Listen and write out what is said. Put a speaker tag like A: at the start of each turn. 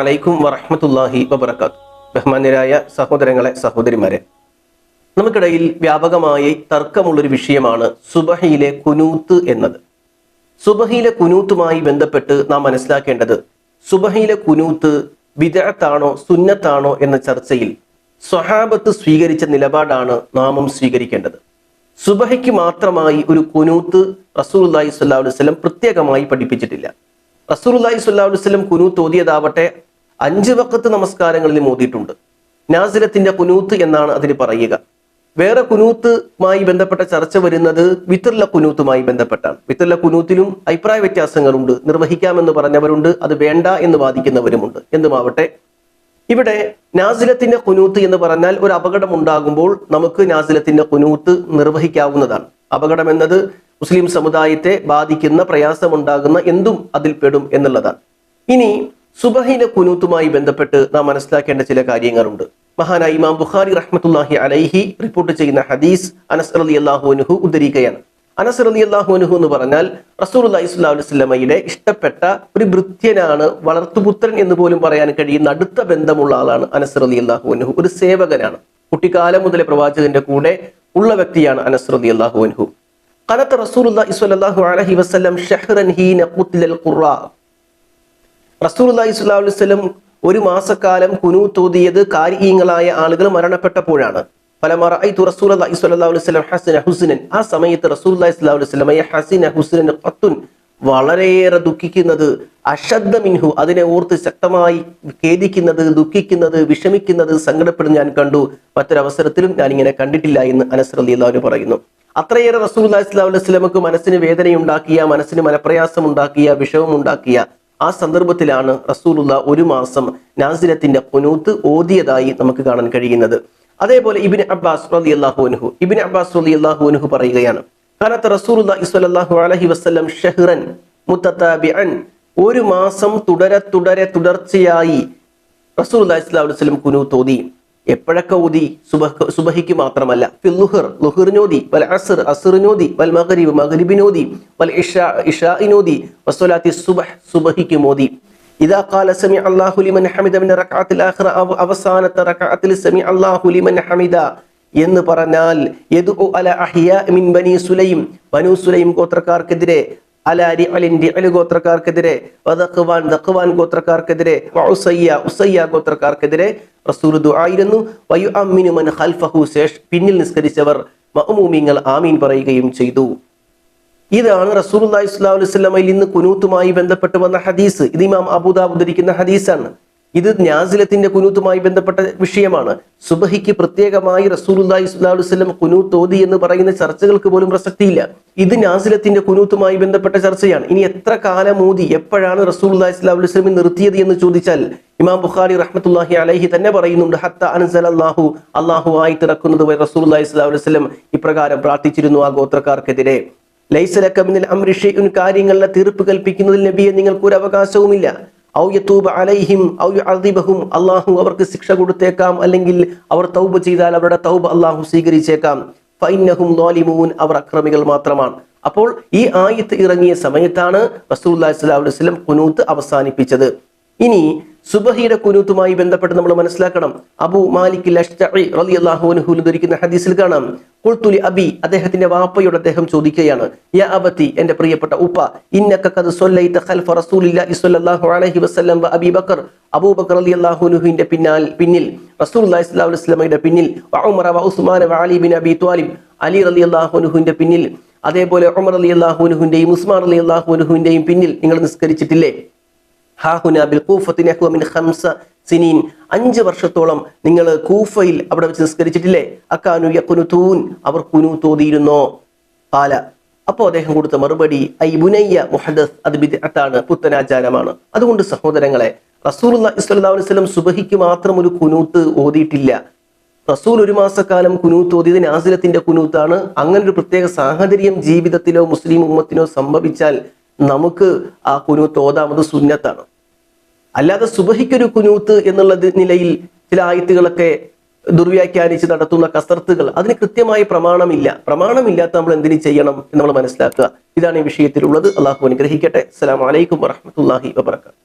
A: അലൈക്കും വറഹ്മത്തുള്ളാഹി വബറകാത്ത് ബഹ്മാന്യരായ സഹോദരങ്ങളെ സഹോദരിമാരെ നമുക്കിടയിൽ വ്യാപകമായി തർക്കമുള്ളൊരു വിഷയമാണ് സുബഹയിലെ കുനൂത്ത് എന്നത്. സുബഹയിലെ കുനൂത്തുമായി ബന്ധപ്പെട്ട് നാം മനസ്സിലാക്കേണ്ടത് സുബഹയിലെ കുനൂത്ത് വിദഗത്താണോ സുന്നത്താണോ എന്ന ചർച്ചയിൽ സ്വഹാബത്ത് സ്വീകരിച്ച നിലപാടാണ് നാമം സ്വീകരിക്കേണ്ടത്. സുബഹയ്ക്ക് മാത്രമായി ഒരു കുനൂത്ത് റസൂൽ അള്ളാഹി അലൈഹി വസല്ലം പ്രത്യേകമായി പഠിപ്പിച്ചിട്ടില്ല. സ്വല്ലല്ലാഹു അലൈഹി വസല്ലം കുനൂത്ത് ഓതിയതാവട്ടെ അഞ്ച് വക്കത്ത് നമസ്കാരങ്ങളിൽ ഓതിയിട്ടുണ്ട് നാസിലത്തിന്റെ കുനൂത്ത് എന്നാണ് അതിന് പറയുക. വേറെ കുനൂത്തുമായി ബന്ധപ്പെട്ട ചർച്ച വരുന്നത് വിത്തർല കുനൂത്തുമായി ബന്ധപ്പെട്ടാണ്. വിത്തർല കുനൂത്തിലും അഭിപ്രായ വ്യത്യാസങ്ങളുണ്ട്. നിർവഹിക്കാമെന്ന് പറഞ്ഞവരുണ്ട്. അത് വേണ്ട എന്ന് വാദിക്കുന്നവരുമുണ്ട്. എന്തുമാവട്ടെ? ഇവിടെ നാസിലത്തിന്റെ കുനൂത്ത് എന്ന് പറഞ്ഞാൽ ഒരു അപകടം ഉണ്ടാകുമ്പോൾ നമുക്ക് നാസിലത്തിന്റെ കുനൂത്ത് നിർവഹിക്കാവുന്നതാണ്. അപകടം എന്നത് മുസ്ലിം സമുദായത്തെ ബാധിക്കുന്ന പ്രയാസമുണ്ടാകുന്ന എന്തും അതിൽ പെടും എന്നുള്ളതാണ്. ഇനി സുബഹിലെ കുനൂത്തുമായി ബന്ധപ്പെട്ട് നാം മനസ്സിലാക്കേണ്ട ചില കാര്യങ്ങളുണ്ട്. മഹാനായി ഇമാം ബുഖാരി റഹ്മത്തുല്ലാഹി അലൈഹി റിപ്പോർട്ട് ചെയ്യുന്ന ഹദീസ് അനസ് അലി അള്ളാഹുനുഹു ഉദ്ധരിക്കുകയാണ്. അനസ് അലി അള്ളാഹുനുഹു എന്ന് പറഞ്ഞാൽ റസൂൽ അലൈഹി വസ്ലമയുടെ ഇഷ്ടപ്പെട്ട ഒരു ഭൃത്യനാണ് വളർത്തുപുത്രൻ എന്ന് പോലും പറയാൻ കഴിയുന്ന അടുത്ത ബന്ധമുള്ള ആളാണ് അനസ് അലി അള്ളാഹുനുഹു ഒരു സേവകനാണ്. കുട്ടിക്കാലം മുതലേ പ്രവാചകന്റെ കൂടെ ഉള്ള വ്യക്തിയാണ് അനസ് അലി അള്ളാഹുനുഹു കലത്ത് റസൂലുള്ളാഹി സ്വല്ലല്ലാഹു അലൈഹി വസല്ലം ഷഹ്റൻ ഹീന ഖുത്ലൽ ഖുറ റസൂലുള്ളാഹി സ്വല്ലല്ലാഹു അലൈഹി വസല്ലം ഒരു മാസക്കാലം കുനു തോതിയത് കാര്യങ്ങളായ ആളുകൾ മരണപ്പെട്ടപ്പോഴാണ്. ഫലമറ ഐതു റസൂലുല്ലാഹി സ്വല്ലല്ലാഹു അലൈഹി വസല്ലം ഹസന ഹുസ്നൻ. ആ സമയത്ത് റസൂലുല്ലാഹി സ്വല്ലല്ലാഹു അലൈഹി വസല്ലം ഹസന ഹുസ്നൻ ഖത്തുൻ വളരെയേറെ ദുഃഖിക്കുന്നത് അശ്രദ്ധ മിൻഹു അതിനെ ഓർത്ത് ശക്തമായി ഖേദിക്കുന്നത് ദുഃഖിക്കുന്നത് വിഷമിക്കുന്നത് സങ്കടപ്പെടുന്ന ഞാൻ കണ്ടു. മറ്റൊരവസരത്തിലും ഞാൻ ഇങ്ങനെ കണ്ടിട്ടില്ല എന്ന് അനസ്രലിയല്ലാവിന് പറയുന്നു. അത്രയേറെ റസൂൽ അലൈഹി വസല്ലമക്ക് മനസ്സിന് വേദനയുണ്ടാക്കിയ മനസ്സിന് മനപ്രയാസം ഉണ്ടാക്കിയ വിഷമമുണ്ടാക്കിയ ആ സന്ദർഭത്തിലാണ് റസൂലുള്ള ഒരു മാസം നാസിലത്തിന്റെ പുനൂത്ത് ഓതിയതായി നമുക്ക് കാണാൻ കഴിയുന്നത്. അതേപോലെ ഇബിൻ അബ്ബാസ് റലി അള്ളാഹുനുഹു ഇബിൻ അബ്ബാസ് റലി അള്ളാഹുനുഹു പറയുകയാണ് കാലത്ത് സ്വല്ലല്ലാഹു അലൈഹി വസല്ലം ഷഹ്റൻ മുത്തതാബിഅൻ ഒരു മാസം തുടരെ തുടരെ തുടർച്ചയായി റസൂൽ അലൈഹി വസല്ലം കുനൂത്ത് ഓതി. എപ്പോഴൊക്കെ ഊതി? സുബഹ് സുബഹിക്ക് മാത്രമല്ല. ഫിൽ ലുഹർ ലുഹറിനോദി വൽ അസ്ർ അസ്റിനോദി വൽ മഗ്രിബ് മഗ്രിബിനോദി വൽ ഇഷാ ഇഷാഇനോദി വസ്വലാത്തി സുബഹ് സുബഹിക്ക് മോദി ഇദാ ഖാല സമി അല്ലാഹു ലിമൻ ഹമിദ മിൻ റക്അത്തിൽ ആഖിറ അവസാനത്തെ റക്അത്തിൽ സമി അല്ലാഹു ലിമൻ ഹമിദ എന്ന് പറഞ്ഞാൽ യദ്ഉ അല അഹിയ മിൻ ബനി സുലൈം. ബനു സുലൈം ഗോത്രക്കാർക്കെതിരെ അല അലിന്റെ അലി ഗോത്രക്കാർക്കെതിരെ വദഖ്വാൻ ദഖ്വാൻ ഗോത്രക്കാർക്കെതിരെ ഉസയ്യ ഉസയ്യ ഗോത്രക്കാർക്കെതിരെ റസൂൽ ദുആയിരുന്നു വയു അമ്മിനു മൻ ഖൽഫഹു ശേഷ് പിന്നിൽ നിസ്കരിച്ചവർ മഅമൂമിങ്ങൾ ആമീൻ പറയുകയും ചെയ്തു. ഇതാണ് സ്വല്ലല്ലാഹു അലൈഹി വസല്ലമയിൽ ഇന്ന് കുനൂത്തുമായി ബന്ധപ്പെട്ട് വന്ന ഹദീസ്. ഇത് ഇമാം അബൂദാബ് ഉദ്ധരിക്കുന്ന ഹദീസാണ്. ഇത് ന്യാസിലത്തിന്റെ കുനൂത്തുമായി ബന്ധപ്പെട്ട വിഷയമാണ്. സുബഹിക്ക് പ്രത്യേകമായി സ്വല്ലല്ലാഹു അലൈഹി വസല്ലം കുനൂത്ത് ഓതി എന്ന് പറയുന്ന ചർച്ചകൾക്ക് പോലും പ്രസക്തിയില്ല. ഇത് നാസിലത്തിന്റെ കുനൂത്തുമായി ബന്ധപ്പെട്ട ചർച്ചയാണ്. ഇനി എത്ര കാലം ഓതി എപ്പോഴാണ് റസൂലുള്ളാഹി സ്വല്ലല്ലാഹു അലൈഹി വസല്ലം നിർത്തിയത് എന്ന് ചോദിച്ചാൽ ഇമാം ബുഖാരി റഹ്മത്തുള്ളാഹി അലൈഹി തന്നെ പറയുന്നുണ്ട് ഹത്ത അൻസൽ അല്ലാഹു അല്ലാഹു ആയിട്ട് ഇറക്കുന്നത് വരെ സ്വല്ലല്ലാഹു അലൈഹി വസല്ലം ഇപ്രകാരം പ്രാർത്ഥിച്ചിരുന്നു ആ ഗോത്രക്കാർക്കെതിരെ. ലൈസലക്കമിനിൽ അമ്രിഷയുൻ കാര്യങ്ങളുടെ തീർപ്പ് കൽപ്പിക്കുന്നതിൽ നബിയെ നിങ്ങൾക്ക് ഒരു അവകാശവുമില്ല. ഔ അലൈഹിം ഔ അള്ളാഹു അവർക്ക് ശിക്ഷ കൊടുത്തേക്കാം. അല്ലെങ്കിൽ അവർ തൗബ് ചെയ്താൽ അവരുടെ തൗബ് അള്ളാഹു സ്വീകരിച്ചേക്കാം. അവർ അക്രമികൾ മാത്രമാണ്. അപ്പോൾ ഈ ആയത്ത് ഇറങ്ങിയ സമയത്താണ് റസൂലുള്ളാഹി സ്വല്ലല്ലാഹു അലൈഹി കുനൂത്ത് അവസാനിപ്പിച്ചത്. ഇനി സുബഹിയുടെ കുനൂത്തുമായി ബന്ധപ്പെട്ട് നമ്മൾ മനസ്സിലാക്കണം. അബു മാലിക് അൻഹു ധരിക്കുന്ന ഹദീസിൽ കാണാം. കുൾത്തുലി അബി അദ്ദേഹത്തിന്റെ വാപ്പയോട് അദ്ദേഹം ചോദിക്കുകയാണ് യാ അബത്തി എന്റെ പ്രിയപ്പെട്ട ഉപ്പ ഇന്നക ഖദ് സ്വല്ലൈത ഖൽഫ റസൂലില്ലാഹി സ്വല്ലല്ലാഹു അലൈഹി വസല്ലം വ അബീ അബൂബക്കർ റളിയല്ലാഹു അൻഹുവിന്റെ പിന്നാൽ പിന്നിൽ റസൂലുള്ളാഹി സ്വല്ലല്ലാഹു അലൈഹി വസല്ലമയുടെ പിന്നിൽ Usman Ali bin Abi Talib Ali റളിയല്ലാഹു അൻഹുവിന്റെ പിന്നിൽ അതേപോലെ ഉമർ റളിയല്ലാഹു അൻഹുവിന്റെയും ഉസ്മാൻ റളിയല്ലാഹു അൻഹുവിന്റെയും പിന്നിൽ നിങ്ങൾ നിസ്കരിച്ചിട്ടില്ലേ? ഹാഹുന ബിൽ കൂഫത്തി നഹ്വ മിൻ ഖംസ സിനീൻ. അഞ്ച് വർഷത്തോളം നിങ്ങൾ കൂഫയിൽ അവിടെ വെച്ച് നിസ്കരിച്ചിട്ടില്ലേ? അക്കാനു യഖുനുതൂൻ. അവർ കുനു തോതിയിരുന്നു? പാല. അപ്പോൾ അദ്ദേഹം കൊടുത്ത മറുപടി ഐ ബുനയ്യ മുഹദസ് അത് ബിദ്അത്താണ് പുത്തനാചാരമാണ് അതുകൊണ്ട് സഹോദരങ്ങളെ റസൂൽ വസല്ലം സുബഹിക്ക് മാത്രം ഒരു കുനൂത്ത് ഓതിയിട്ടില്ല. റസൂൽ ഒരു മാസക്കാലം കുനൂത്ത് ഓതിയത് നാസിലത്തിന്റെ കുനൂത്താണ്. അങ്ങനെ ഒരു പ്രത്യേക സാഹചര്യം ജീവിതത്തിലോ മുസ്ലിം ഉമ്മത്തിനോ സംഭവിച്ചാൽ നമുക്ക് ആ കുനൂത്ത് ഓതാമത് സുന്നത്താണ്. അല്ലാതെ സുബഹിക്കൊരു കുനൂത്ത് എന്നുള്ള നിലയിൽ ചില ആയത്തുകളൊക്കെ ദുർവ്യാഖ്യാനിച്ച് നടത്തുന്ന കസർത്തുകൾ അതിന് കൃത്യമായി പ്രമാണമില്ല. പ്രമാണമില്ലാത്ത നമ്മൾ എന്തിനു ചെയ്യണം എന്ന് നമ്മൾ മനസ്സിലാക്കുക. ഇതാണ് ഈ വിഷയത്തിലുള്ളത്. അള്ളാഹു അനുഗ്രഹിക്കട്ടെ. അസ്സലാമു അലൈക്കും വറഹ്മത്തുള്ളാഹി വബറകാതുഹു.